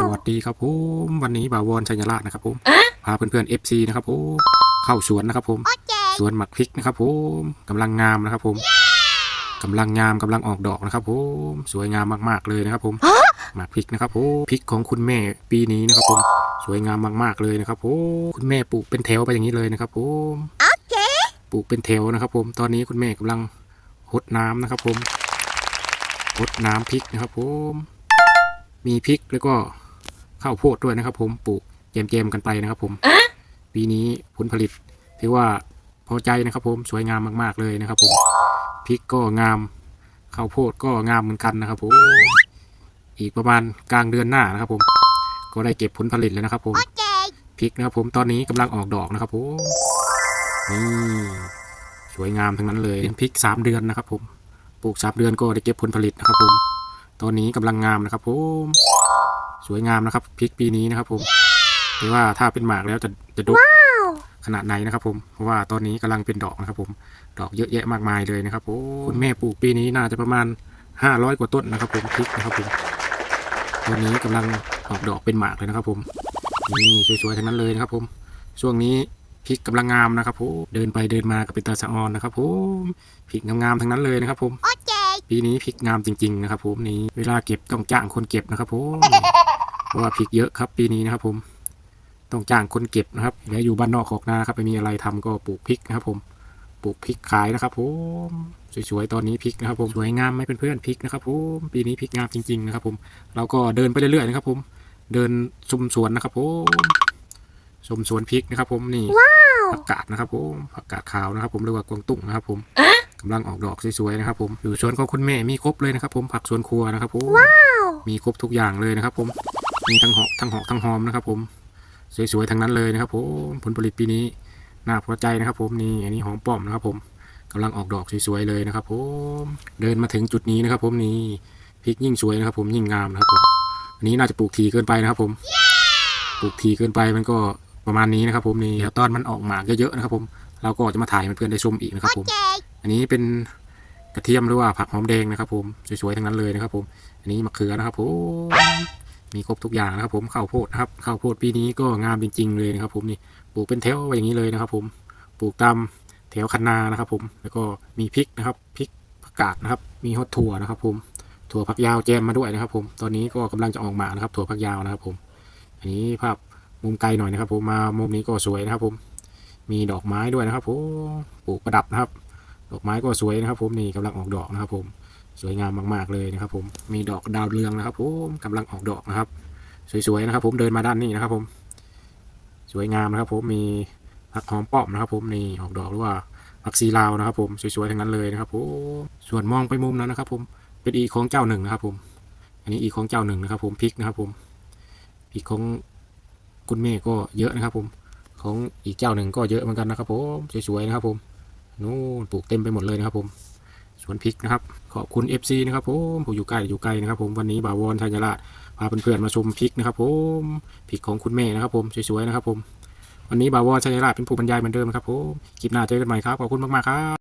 สวัสดีครับผมวันนี้บ่าววอนชัยราชนะครับผมพาเพื่อนๆ FC นะครับผมเข้าสวนนะครับผมสวนหมักพริกนะครับผมกำลังงามนะครับผมกำลังงามกำลังออกดอกนะครับผมสวยงามมากๆเลยนะครับผมหมักพริกนะครับผมพริกของคุณแม่ปีนี้นะครับผมสวยงามมากๆเลยนะครับผมคุณแม่ปลูกเป็นแถวไปอย่างนี้เลยนะครับผมปลูกเป็นแถวนะครับ ผมตอนนี้คุณแม่กำลังหดน้ำนะครับผมหดน้ำพริกนะครับผมมีพริกแล้วก็ ข้าวโพดด้วยนะครับผมปลูกแจมๆกันไปนะครับผมปีนี้ผลผลิตถือว่าพอใจนะครับผมสวยงามมากๆเลยนะครับผมพริกก็งามข้าวโพดก็งามเหมือนกันนะครับผมอีกประมาณกลางเดือนหน้านะครับผม ก็ได้เก็บผลผลิตแล้วนะครับผมพริกนะครับผมตอนนี้กำลังออกดอกนะครับผมนี่สวยงามทั้งนั้นเลยเป็นพริกสามเดือนนะครับผมปลูกสามเดือนก็ได้เก็บผลผลิตนะครับผม ตอนนี้กำลังงามนะครับผม สวยงามนะครับพริกปีนี้นะครับ ผมหรือว่าถ้าเป็นหมากแล้วจะจะดกขนาดไหนนะครับ ผมเพราะว่าตอนนี้กำลังเป็นดอกนะครับ ผมดอกเยอะแยะมากมายเลยนะครับผมคุณแม่ปลูกปีนี้น่าจะประมาณ 500 กว่าต้นนะครับ ผมพริกนะครับผมตอนนี้กำลังออกดอกเป็นหมากเลยนะครับ ผมนี่สวยๆทั้งนั้นเลยนะครับ ผมช่วงนี้พริกกำลังงามนะครับผมเดินไปเดินมากับเป็นตาสะออนนะครับผมพริกงามๆทั้งนั้นเลยนะครับ ผมปีนี้พริกงามจริง ๆ นะครับ ผมนี่เวลาเก็บต้องจ้างคนเก็บนะครับผมเพ ราะว่าพริกเยอะครับปีนี้นะครับผมต้องจ้างคนเก็บนะครับแล้วอยู่บ้านนอกขอกนาครับไม่มีอะไรทำก็ปลูกพริกนะครับผมปลูกพริกขายนะครับผมสวยๆตอนนี้พริกนะครับผมสวยงามไหมเพื่อนๆพริกนะครับผมปีนี้พริกงามจริงๆนะครับผมเราก็เดินไปเรื่อยๆนะครับผมเดินชุมสวนนะครับผมชมสวนพริกนะครับผมนี่ผักกาดนะครับผมผักกาดขาวนะครับ ผมเรียกว่ากวางตุ้งนะครับผมกำลังออกดอกสวยๆนะครับผมอยู่สวนของคุณแม่มีครบเลยนะครับ ผมผักสวนครัวนะครับผมมีครบทุกอย่างเลยนะครับผม มีทั้งหอกทั้งหอกทั้งหอมนะครับผมสวยๆทั้งนั้นเลยนะครับผมผลผลิตปีนี้น่าพอใจนะครับ ผมนี่อันนี้หอมป้อมนะครับ ผมกำลังออกดอกสวยๆเลยนะครับ ผมเดินมาถึงจุดนี้นะครับ ผมนี่พริกยิ่งสวยนะครับ ผมยิ่งงามนะครับผมอันนี้น่าจะปลูกทีเกินไปนะครับ ผมปลูกทีเกินไปมันก็ประมาณนี้นะครับ ผมนี่เดี๋ยวตอนมันออกหมากเยอะๆนะครับ ผมเราก็จะมาถ่ายให้เพื่อนๆได้ชมอีกนะครับ ผม อันนี้เป็นกระเทียมหรือว่าผักหอมแดงนะครับ ผมสวยๆทั้งนั้นเลยนะครับ ผม อันนี้มะเขือนะครับผม มีครบทุกอย่างนะครับ ผมข้าวโพดนะครับข้าวโพดปีนี้ก็งามจริง ๆ เลยนะครับ ผมนี่ปลูกเป็นแถวไว้อย่างนี้เลยนะครับ ผมปลูกตามแถวคันนานะครับ ผมแล้วก็มีพริกนะครับพริกผักกาดนะครับ มีฮอตถั่วนะครับ ผมถั่วผักยาวแจมมาด้วยนะครับ ผมตอนนี้ก็กำลังจะออกมานะครับ ถั่วผักยาวนะครับ ผม อันนี้ภาพมุมไกลหน่อยนะครับ ผมมามุมนี้ก็สวยนะครับ ผมมีดอกไม้ด้วยนะครับผมปลูกประดับนะครับ ดอกไม้ก็สวยนะครับ ผมนี่กำลังออกดอกนะครับ ผม สวยงามมากๆเลยนะครับ ผมมีดอกดาวเรืองนะครับผมกำลังออกดอกนะครับ สวยๆนะครับ ผมเดินมาด้านนี้นะครับ ผม สวยงามนะครับ ผมมีผักหอมป้อมนะครับ ผมนี่ออกดอกหรือว่าผักซีลาวนะครับ ผมสวยๆทั้งนั้นเลยนะครับผมส่วนมองไปมุมนั้นนะครับ ผมเป็นอีของเจ้าหนึ่งนะครับ ผม อันนี้อีของเจ้าหนึ่งนะครับ ผมพริกนะครับ ผมพริกของคุณแม่ก็เยอะนะครับ ผม ของอีกเจ้าหนึ่งก็เยอะเหมือนกันนะครับ ผมสวยๆนะครับ ผมนู่นปลูกเต็มไปหมดเลยนะครับ ผม สวนพริกนะครับ ขอบคุณ FC นะครับผมผู้อยู่ใกล้อยู่ไกลนะครับ ผมวันนี้บ่าวอนชัยราชพาเพื่อนๆมาชมพริกนะครับ ผมพริกของคุณแม่นะครับ ผมสวยๆนะครับ ผมวันนี้บ่าวอนชัยราชเป็นผู้บรรยายเหมือนเดิมนะครับผมคลิปหน้าเจอกันใหม่ครับขอบคุณมากๆครับ